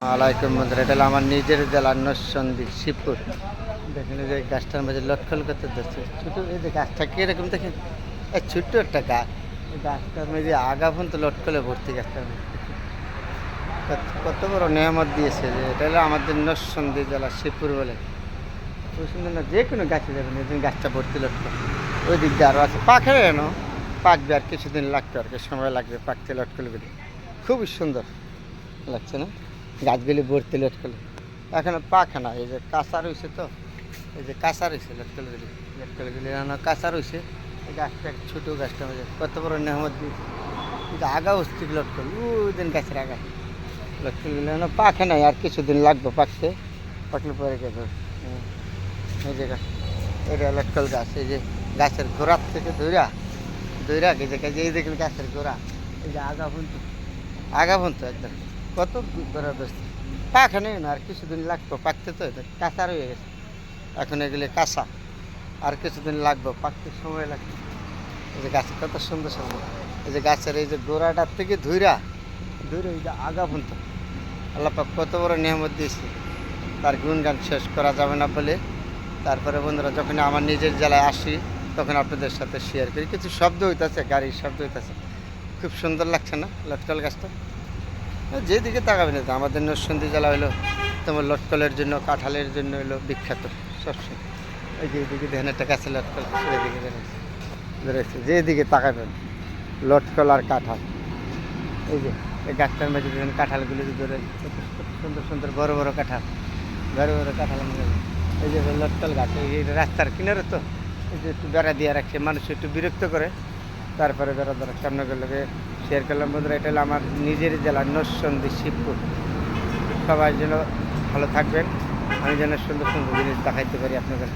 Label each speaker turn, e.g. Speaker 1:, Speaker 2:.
Speaker 1: আলাইকুম বন্ধুরা, এটা আমার নিজের জেলার নসন্দি শিবপুর। দেখেন যে গাছটার মাঝে লটকল করতে ধরছে। ছোট, এই যে গাছটা কীরকম দেখেন? এই ছোট্ট একটা গাছ। এই গাছটার মাঝে আগা পর্যন্ত লটকলে ভর্তি গাছটার মধ্যে। কত- বড় নিয়ামত দিয়েছে যে এটা হলো আমাদের নসন্দি জেলা শিবপুর বলে। খুব সুন্দর না, যে কোনো গাছে যাবেন, এই দিন গাছটা ভর্তি লটকল। ওই দিক দিয়ে আরও আছে। পাখে এনো পাকবে আর কিছুদিন লাগবে আর কি, সময় লাগবে পাকতে লটকলগুলি খুবই সুন্দর লাগছে না? গাছগুলি ভর্তি লটকলে। এখনও পাখে না, এই যে কাঁচা রয়েছে তো, এই যে কাঁচা রয়েছে লটকলগুলি। লটকলগুলি এখনও কাঁচা রয়েছে, এই গাছটা ছোটো গাছটা মধ্যে কত বড় নেহমত দিয়েছে। কিন্তু আগা অস্তিক লটকল, ওই দিন গাছের আগা। লটকলগুলি এখনও পাখে নাই, আর কিছুদিন লাগবে পাকতে। পাকলে পরে গেছে এই যে গাছ এটা লটকল গাছ, এই যে গাছের গোড়ার থেকে ধৈরা ধৈরা গাছ- এই দেখুন গাছের গোড়া, এই যে আগা পর্যন্ত আগা পর্যন্ত একদম। কত গোড়া দোস্ত পাখা নেই না, আর কিছুদিন লাগতো পাকতে তো কাঁচা রয়ে গেছে। এখন এগুলি কাঁচা, আর কিছুদিন লাগবে, পাকতে সময় লাগবে। এই যে গাছ কত সুন্দর সুন্দর। এই যে গাছের এই যে গোড়াটার থেকে ধুইরা ধুইরা এই যে আগা পর্যন্ত। আল্লাহ পাক কত বড় নিয়ামত দিয়েছে। তার গুণগান শেষ করা যাবে না বলে। তারপরে বন্ধুরা, যখন আমার নিজের জেলায় আসি, তখন আপনাদের সাথে শেয়ার করি। কিছু শব্দ হইতেছে, গাড়ির শব্দ হইতেছে। খুব সুন্দর লাগছে না, লটকল গাছটা? যেদিকে তাকাবে না, আমাদের নরসিংদী জেলা হলো তোমার লটকলের জন্য, কাঁঠালের জন্য হলো বিখ্যাত সবসময় ওই যে এদিকে দেখেন, একটা গাছে লটকল এদিকে ধরেছে যেদিকে তাকাবেন লটকল আর কাঁঠাল। এই যে, এই গাছটার দেখেন, কাঁঠালগুলি ধরে সুন্দর সুন্দর, বড় বড় কাঁঠাল, বড় বড় কাঁঠাল এই যে লটকল গাছ, এই রাস্তার কিনারে তো, এই যে একটু বেড়া দিয়ে রাখছে মানুষ একটু বিরক্ত করে। তারপরে ধরো ধরো সামনে করলে শেয়ার করলাম। বন্ধুরা, এটা হলো আমার নিজের জেলা, নরসন্দি, শিবপুর। সবাই যেন ভালো থাকবেন। আমি যেন সুন্দর সুন্দর জিনিস দেখাইতে পারি আপনাদের।